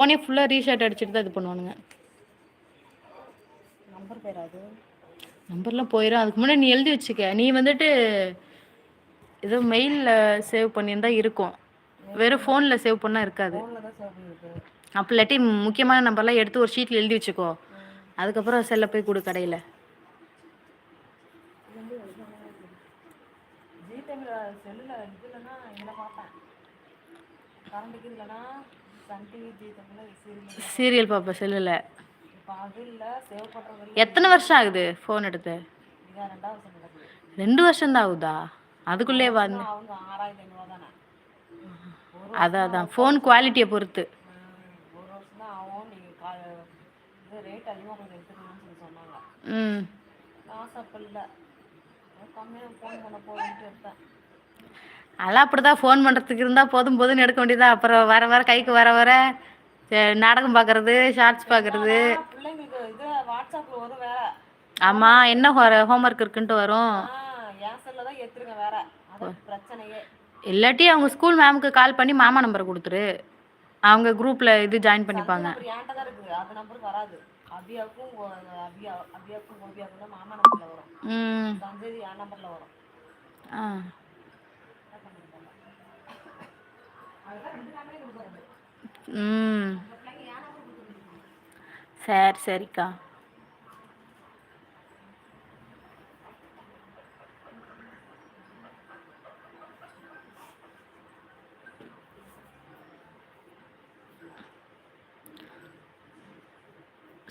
ஃபோனே ஃபுல்லாக ரீஷார்ட் அடிச்சுட்டு தான் இது பண்ணுவானுங்க. நம்பர் பேர் அது நம்பர்லாம் போயிடும் அதுக்கு முன்னாடி நீ எழுதி வச்சுக்க. நீ வந்துட்டு ஏதோ மெயிலில் சேவ் பண்ணியிருந்தா இருக்கும். வெறும் ஃபோனில் சேவ் பண்ணால் இருக்காது. அப்போ இல்லாட்டி முக்கியமான நம்பர்லாம் எடுத்து ஒரு ஷீட்டில் எழுதி வச்சுக்கோ. அதுக்கப்புறம் செல்ல போய் கொடு கடையில். ஜி டைமில் செல்லில் இது இல்லைன்னா இதில் பார்ப்பேன். கரண்ட்டுக்கு இல்லைன்னா சீரியல் பார்ப்பேன் செல்லில். எத்தனை வருஷம் ஆகுது ஃபோன் எடுத்து? ரெண்டு வருஷம் தான் ஆகுதா? அதுக்குள்ளே வந்து அதான் அதான். ஃபோன் குவாலிட்டியை பொறுத்து. ம், ஒரு வருஷம் தான் ஃபோன் அதெல்லாம் பண்ணுறதுக்கு இருந்தால் போதும் போதும்னு எடுக்க வேண்டியதா அப்புறம் வர வர கைக்கு வர வர நாடகம் பார்க்கறது ஷார்ட்ஸ் பார்க்கறது ஆமாம் என்ன ஹோம்ஒர்க் இருக்குன்ட்டு வரும். ஆ இல்லாட்டி அவங்க ஸ்கூல் மேமுக்கு கால் பண்ணி மாமா நம்பர் கொடுத்துரு. அவங்க குரூப்பில் இது ஜாயின் பண்ணிப்பாங்க. என்கிட்ட தான் இருக்குது அது நம்பருக்கு வராது அபியாவுக்கும் ஒ- அபியா அபியாவுக்கும் கோபியாவுக்கும் தான் மாமா நம்பரில் வரும் ம் சஞ்சய் என் நம்பரில் வரும் ஆ என்ன பண்ணுறது அதுதான் ரெண்டு நம்பரையும் கொடுக்குறது ம். சரி சரிக்கா.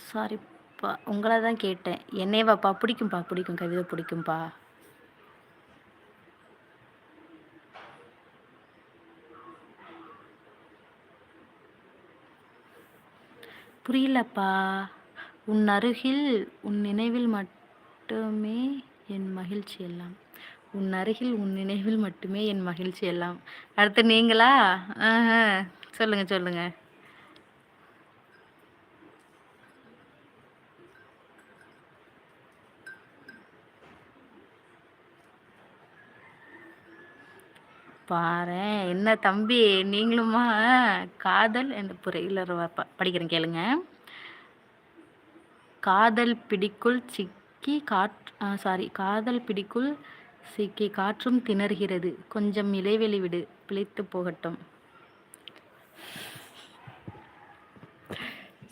சாரிப்பா உங்களை தான் கேட்டேன். என்னையவாப்பா பிடிக்கும்பா பிடிக்கும் கவிதை பிடிக்கும்பா? புரியலப்பா. உன் அருகில் உன் நினைவில் மட்டுமே என் மகிழ்ச்சி எல்லாம். உன் அருகில் உன் நினைவில் மட்டுமே என் மகிழ்ச்சி எல்லாம். அடுத்து நீங்களா? சொல்லுங்கள் சொல்லுங்க. பாரு பாரேன். என்ன தம்பி நீங்களுமா? காதல் என்ற புறையில் படிக்கிறேன் கேளுங்க. காதல் பிடிக்குள் சிக்கி காற் சாரி காதல் பிடிக்குள் சிக்கி காற்றும் திணறுகிறது. கொஞ்சம் இடைவெளி விடு பிழைத்து போகட்டும்.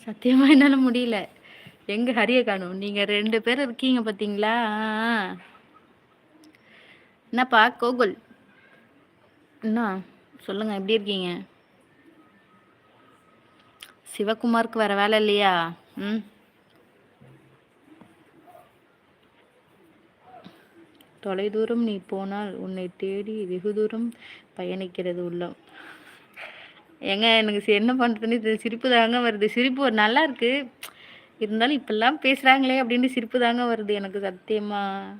சத்தியமா என்னால முடியல. எங்க ஹரிய காணும்? நீங்க ரெண்டு பேர் இருக்கீங்க பாத்தீங்களா? என்னப்பா கோகுல்? என்ன சொல்லுங்க எப்படி இருக்கீங்க? சிவகுமாருக்கு வேற வேலை இல்லையா? ம். தொலைதூரம் நீ போனால் உன்னை தேடி வெகு தூரம் பயணிக்கிறது உள்ளம். ஏங்க எனக்கு என்ன பண்ணுறதுன்னு இது சிரிப்பு தாங்க வருது. சிரிப்பு ஒரு நல்லா இருக்கு. இருந்தாலும் இப்பெல்லாம் பேசுகிறாங்களே அப்படின்னு சிரிப்பு தாங்க வருது எனக்கு சத்தியமாக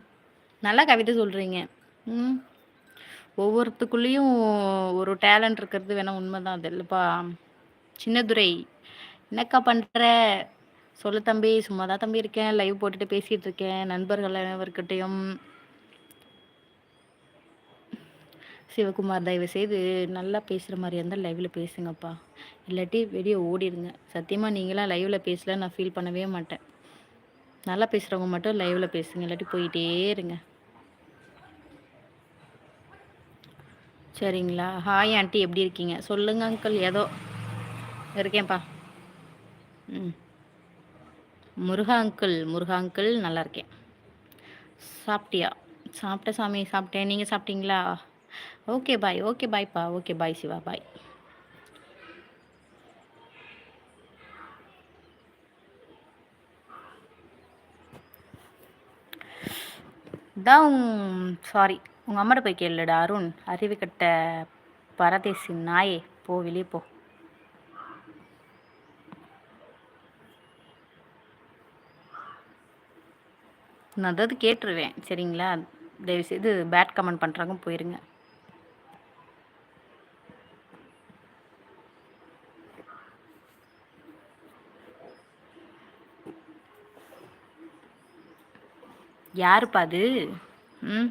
நல்லா கவிதை சொல்கிறீங்க ம். ஒவ்வொருத்துக்குள்ளேயும் ஒரு டேலண்ட் இருக்கிறது வேணா உண்மைதான். அது இல்லைப்பா. சின்னதுரை என்னக்கா பண்ணுற சொல்லு தம்பி சும்மா தான் தம்பி இருக்கேன். லைவ் போட்டுட்டு பேசிகிட்டு இருக்கேன். நண்பர்கள் அனைவர்கிட்டையும். சிவகுமார் தயவு செய்து நல்லா பேசுகிற மாதிரி இருந்தால் லைவில் பேசுங்கப்பா. இல்லாட்டி வெளியே ஓடிடுங்க. சத்தியமாக நீங்களாம் லைவில் பேசல நான் ஃபீல் பண்ணவே மாட்டேன். நல்லா பேசுகிறவங்க மட்டும் லைவில் பேசுங்க. இல்லாட்டி போயிட்டே இருங்க. சரிங்களா? ஹாய் ஆண்டி எப்படி இருக்கீங்க? சொல்லுங்க அங்கிள் ஏதோ இருக்கேன்ப்பா. ம். முருகா அங்கிள் முருகா அங்கிள் நல்லா இருக்கேன். சாப்பிட்டியா? சாப்பிட்ட சாமி சாப்பிட்டேன். நீங்கள் சாப்பிட்டீங்களா? ஓகே பாய் ஓகே பாய்ப்பா ஓகே பாய் சிவா. பாய் தான் சாரி உங்கள் அம்மாட்ட போய் கேளுடா அருண் அறிவு கட்ட பரதேசி நாயே போ வெளியே போ. நான் அதாவது கேட்டுருவேன் சரிங்களா? தயவுசெய்து பேட் கமெண்ட் பண்ணுறாங்க போயிருங்க. யாருப்பா அது? ம்?